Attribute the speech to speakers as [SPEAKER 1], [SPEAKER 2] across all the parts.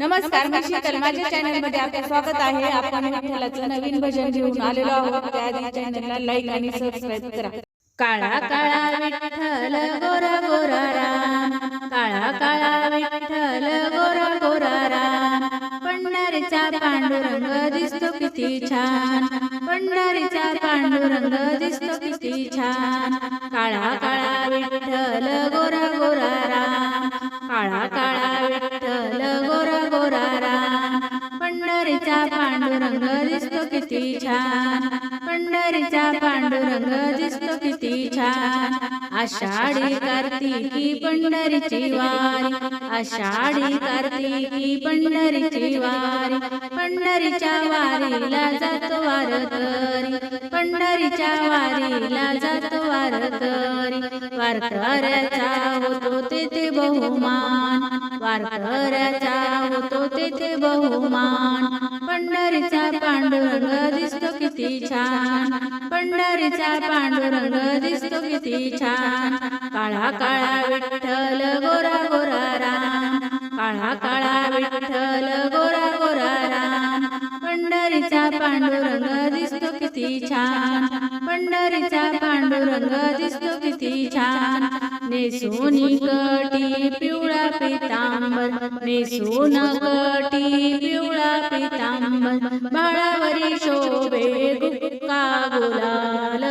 [SPEAKER 1] नमस्कार मी शीतल माझ्या चॅनलमध्ये आपलं स्वागत आहे. आपण विठ्ठलाचं नवीन भजन घेऊन आलेलो आहोत. त्याआधी चॅनलला लाईक आणि सबस्क्राईब करा. काळा काळा विठ्ठल गोरा गोरा राम काळा काळा विठ्ठल गोरा गोरा राम पंढरीचा पांडुरंग दिसतो किती छान. पंढरीचा पांडुरंग दिसतो किती छान. काळा काळा विठ्ठल गोरा गोरा राम काळा काळा विठ्ठल पांडुरंग दिसतो किती छान. पंढरीचा पांडुरंग दिसतो किती छान आषाढी कार्तिकी पंढरीची वारी. आषाढी कार्तिकी पंढरीची वारी. पंढरीच्या वारीला जातो वारकरी. पंढरीच्या वारीला जातो वारकरी. वारकऱ्याचा होतो तेथे बहुमान. वारकऱ्याचा होतो तेथे बहुमान. पंढरीचा पांडुरंग किती छान. पंढरीचा पांडुरंग दिसतो किती छान. काळा काळा विठ्ठल गोरा गोरा राम. काळा काळा विठ्ठल गोरा पंढरीचा पांडुरंग दिसतो किती छान. पंढरीचा पांडुरंग दिसतो किती छान. नेसोनी कटी पिवळा पितांबर. नेसून कटी पिवळा पितांबर. बाळावरी शोभे गुक्का गुलाल.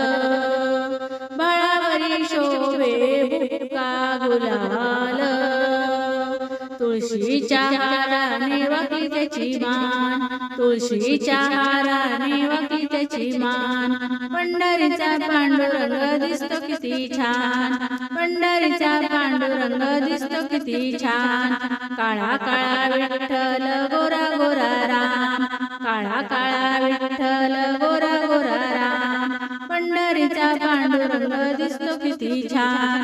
[SPEAKER 1] बाळावरी शोभे गुक्का गुलाल. तुळशीच्या हाराने वाकली त्याची मान. तुळशीच्या हाराने वाकली त्याची मान. पंढरीचा पांडुरंग दिसतो किती छान. पंढरीचा पांडुरंग दिसतो किती छान. काळा काळा विठ्ठल गोरा गोरा राम. काळा काळा पांडुरंग दिसतो किती छान.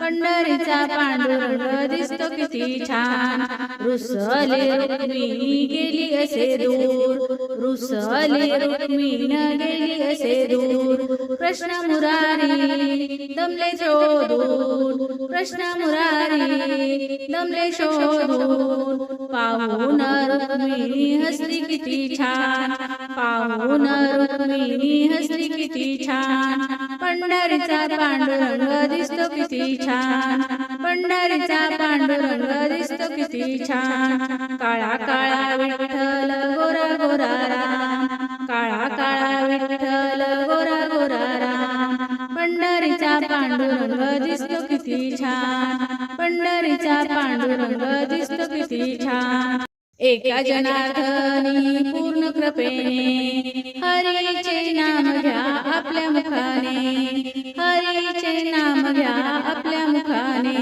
[SPEAKER 1] पंढरीचा पांडुरंग दिसतो किती छान. रुसले रुक्मिणी गेली असे दूर. रुसले रुक्मिण गेली असे दूर. कृष्ण मुरारी दमले शोधून कृष्ण मुरारी दमले शोधून पाहून रुक्मिणी हसली किती छान. पाहून रुक्मिणी हसली किती छान. पंढरीचा पांडुरंग दिसतो किती छान. पंढरीचा पांडुरंग दिसतो किती छान. काळा काळा विठ्ठल गोरा गोरा राम. काळा काळा विठ्ठल गोरा गोरा राम. पंढरीचा पांडुरंग दिसतो किती छान. पंढरीचा पांडुरंग दिसतो किती छान. एका जनार्दनी पूर्ण कृपेने हरीचे नाम घ्या आपल्या मुखाने. हरीचे नाम घ्या आपल्या मुखाने.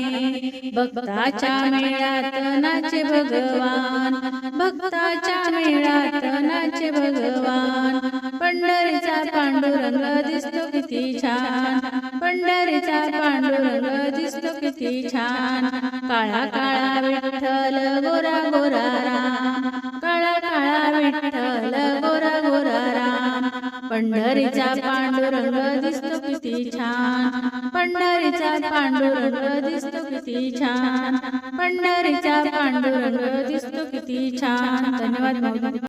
[SPEAKER 1] भक्ताच्या मेळात नाचे भगवान. भक्ताच्या मेळात नाचे भगवान. पंढरीचा पांडुरंग दिसतो किती छान. पंढरीचा पांडुरंग दिसतो किती छान. काळा काळा विठ्ठल गोरा गोरा राम. काळा काळा विठ्ठल गोरा गोरा राम. पंढरीचा पांडुरंग दिसतो किती छान. पंढरीचा पांडुरंग दिसतो किती छान. पंढरीचा पांडुरंग दिसतो किती छान. धन्यवाद